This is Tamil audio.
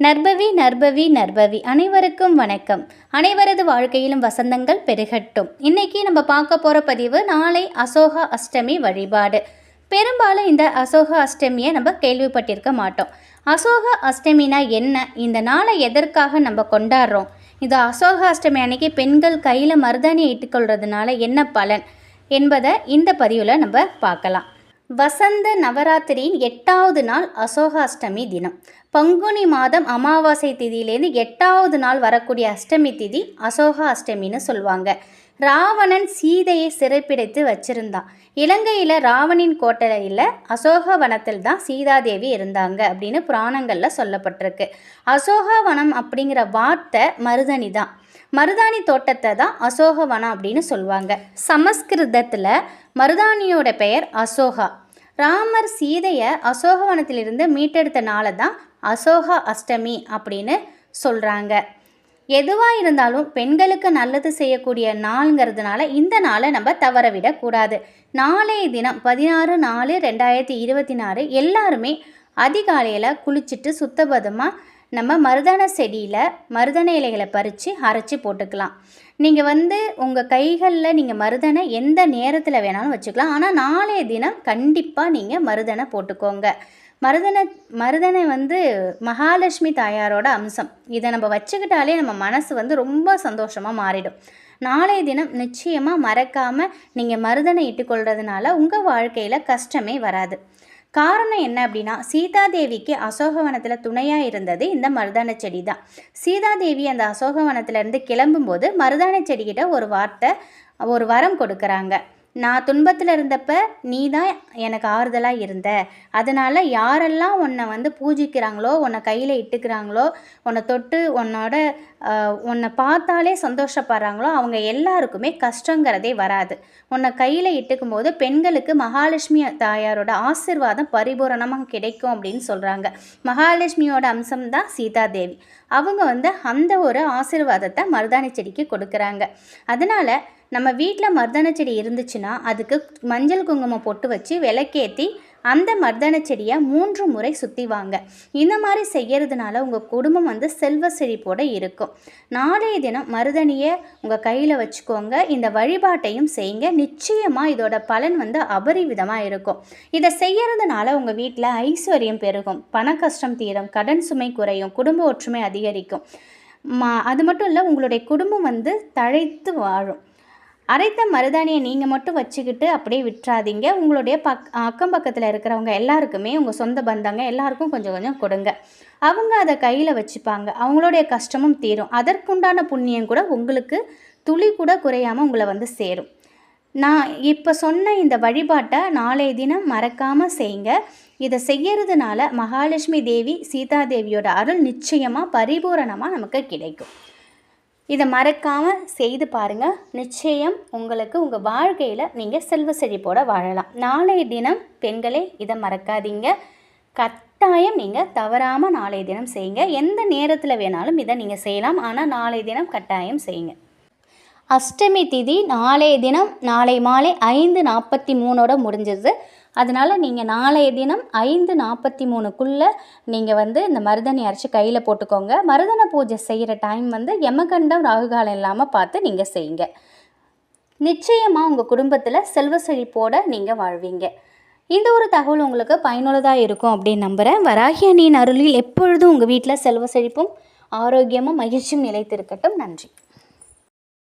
நர்பவி நர்பவி நர்பவி அனைவருக்கும் வணக்கம். அனைவரது வாழ்க்கையிலும் வசந்தங்கள் பெருகட்டும். இன்னைக்கு நம்ம பார்க்க போகிற பதிவு நாளை அசோகா அஷ்டமி வழிபாடு. பெரும்பாலும் இந்த அசோக அஷ்டமியை நம்ம கேள்விப்பட்டிருக்க மாட்டோம். அசோக அஷ்டமினா என்ன? இந்த நாளை எதற்காக நம்ம கொண்டாடுறோம்? இந்த அசோக அஷ்டமி அன்னைக்கு பெண்கள் கையில் மருதாணியை இட்டுக்கொள்றதுனால என்ன பலன் என்பதை இந்த பதிவில் நம்ம பார்க்கலாம். வசந்த நவராத்திரியின் எட்டாவது நாள் அசோக அஷ்டமி தினம். பங்குனி மாதம் அமாவாசை திதியிலேருந்து எட்டாவது நாள் வரக்கூடிய அஷ்டமி திதி அசோக அஷ்டமின்னு சொல்லுவாங்க. ராவணன் சீதையை சிறைப்பிடித்து வச்சிருந்தான் இலங்கையில் ராவணின் கோட்டையில் அசோக வனத்தில் தான் சீதாதேவி இருந்தாங்க அப்படின்னு புராணங்களில் சொல்லப்பட்டிருக்கு. அசோகவனம் அப்படிங்கிற வார்த்தை மருதனி தான். மருதாணி தோட்டத்தை தான் அசோகவனம் அப்படின்னு சொல்லுவாங்க. சமஸ்கிருதத்தில் மருதாணியோட பெயர் அசோகா. ராமர் சீதையை அசோகவனத்திலிருந்து மீட்டெடுத்த நாளை தான் அசோகா அஷ்டமி அப்படின்னு சொல்கிறாங்க எதுவாக இருந்தாலும் பெண்களுக்கு நல்லது செய்யக்கூடிய நாளுங்கிறதுனால இந்த நாளை நம்ம தவற விடக்கூடாது நாளைய தினம் பதினாறு நாலு ரெண்டாயிரத்தி இருபத்தி நாலு எல்லாருமே அதிகாலையில் குளிச்சுட்டு சுத்தபதமாக நம்ம மருதாண செடியில் மருதாண இலைகளை பறித்து அரைச்சி போட்டுக்கலாம். நீங்கள் வந்து உங்கள் கைகளில் நீங்கள் மருதனை எந்த நேரத்தில் வேணாலும் வச்சுக்கலாம். ஆனால் நாளைய தினம் கண்டிப்பாக நீங்கள் மருதனை போட்டுக்கோங்க. மருதனை மருதனை வந்து மகாலட்சுமி தாயாரோட அம்சம். இதை நம்ம வச்சுக்கிட்டாலே நம்ம மனசு வந்து ரொம்ப சந்தோஷமாக மாறிடும். நாளைய தினம் நிச்சயமாக மறக்காமல் நீங்கள் மருதனை இட்டுக்கொள்கிறதுனால உங்கள் வாழ்க்கையில் கஷ்டமே வராது. காரணம் என்ன அப்படின்னா சீதாதேவிக்கு அசோகவனத்தில் துணையாக இருந்தது இந்த மருதான செடி தான் சீதாதேவி அந்த அசோகவனத்திலேருந்து கிளம்பும்போது மருதான செடிக்கிட்ட ஒரு வார்த்தை ஒரு வரம் கொடுக்குறாங்க. நான் துன்பத்தில் இருந்தப்ப நீ தான் எனக்கு ஆறுதலாக இருந்த. அதனால் யாரெல்லாம் உன்னை வந்து பூஜிக்கிறாங்களோ உன்னை கையில் இட்டுக்கிறாங்களோ உன்னை தொட்டு உன்னோட உன்னை பார்த்தாலே சந்தோஷப்படுறாங்களோ அவங்க எல்லாருக்குமே கஷ்டங்கிறதே வராது. உன்னை கையில் இட்டுக்கும் போது பெண்களுக்கு மகாலட்சுமி தாயாரோட ஆசிர்வாதம் பரிபூரணமாக கிடைக்கும் அப்படின்னு சொல்கிறாங்க மகாலட்சுமியோட அம்சம் தான் சீதாதேவி. அவங்க வந்து அந்த ஒரு ஆசிர்வாதத்தை மருதாணி செடிக்கு கொடுக்குறாங்க. அதனால் நம்ம வீட்டில் மர்தான செடி இருந்துச்சுன்னா அதுக்கு மஞ்சள் குங்குமம் பொட்டு வச்சு விளக்கேற்றி அந்த மர்தன செடியை மூன்று முறை சுற்றி வாங்க. இந்த மாதிரி செய்கிறதுனால உங்கள் குடும்பம் வந்து செல்வ செழிப்போடு இருக்கும். நாளைய தினம் மருதணியை உங்கள் கையில் வச்சுக்கோங்க. இந்த வழிபாட்டையும் செய்யுங்க. நிச்சயமாக இதோட பலன் வந்து அபரிவிதமாக இருக்கும். இதை செய்கிறதுனால உங்கள் வீட்டில் ஐஸ்வர்யம் பெருகும். பண கஷ்டம் தீரும். கடன் சுமை குறையும். குடும்ப ஒற்றுமை அதிகரிக்கும். மா அது மட்டும் இல்லை உங்களுடைய குடும்பம் வந்து தழைத்து வாழும். அரைத்த மருதாணியை நீங்கள் மட்டும் வச்சுக்கிட்டு அப்படியே விட்டுறாதீங்க. உங்களுடைய பக் அக்கம் பக்கத்தில் இருக்கிறவங்க எல்லாருக்குமே உங்கள் சொந்த பந்தங்க எல்லாருக்கும் கொஞ்சம் கொஞ்சம் கொடுங்க. அவங்க அதை கையில் வச்சுப்பாங்க. அவங்களுடைய கஷ்டமும் தீரும். அதற்குண்டான புண்ணியம் கூட உங்களுக்கு துளி கூட குறையாமல் உங்களை வந்து சேரும். நான் இப்போ சொன்ன இந்த வழிபாட்டை நாளைய தினம் மறக்காமல் செய்யுங்க. இதை செய்யறதுனால மகாலட்சுமி தேவி சீதாதேவியோட அருள் நிச்சயமாக பரிபூரணமாக நமக்கு கிடைக்கும். இதை மறக்காமல் செய்து பாருங்கள் நிச்சயம் உங்களுக்கு உங்கள் வாழ்க்கையில் நீங்கள் செல்வ செழிப்போட வாழலாம். நாளைய தினம் பெண்களே இதை மறக்காதீங்க. கட்டாயம் நீங்கள் தவறாமல் நாளைய தினம் செய்யுங்க. எந்த நேரத்தில் வேணாலும் இதை நீங்கள் செய்யலாம். ஆனால் நாளைய தினம் கட்டாயம் செய்யுங்க. அஷ்டமி திதி நாளைய தினம் நாளை மாலை ஐந்து நாற்பத்தி மூணோட முடிஞ்சது. அதனால் நீங்கள் நாளைய தினம் ஐந்து நாற்பத்தி மூணுக்குள்ளே நீங்கள் வந்து இந்த மருதனை அரைச்சி கையில் போட்டுக்கோங்க. மருதன பூஜை செய்கிற டைம் வந்து யமகண்டம் ராகுகாலம் இல்லாமல் பார்த்து நீங்கள் செய்யுங்க. நிச்சயமாக உங்கள் குடும்பத்தில் செல்வ செழிப்போடு நீங்கள் வாழ்வீங்க. இந்த ஒரு தகவல் உங்களுக்கு பயனுள்ளதாக இருக்கும் அப்படின்னு நம்புகிறேன் வராகியனின் அருளில் எப்பொழுதும் உங்கள் வீட்டில் செல்வ செழிப்பும் ஆரோக்கியமும் மகிழ்ச்சியும் நிலைத்திருக்கட்டும். நன்றி.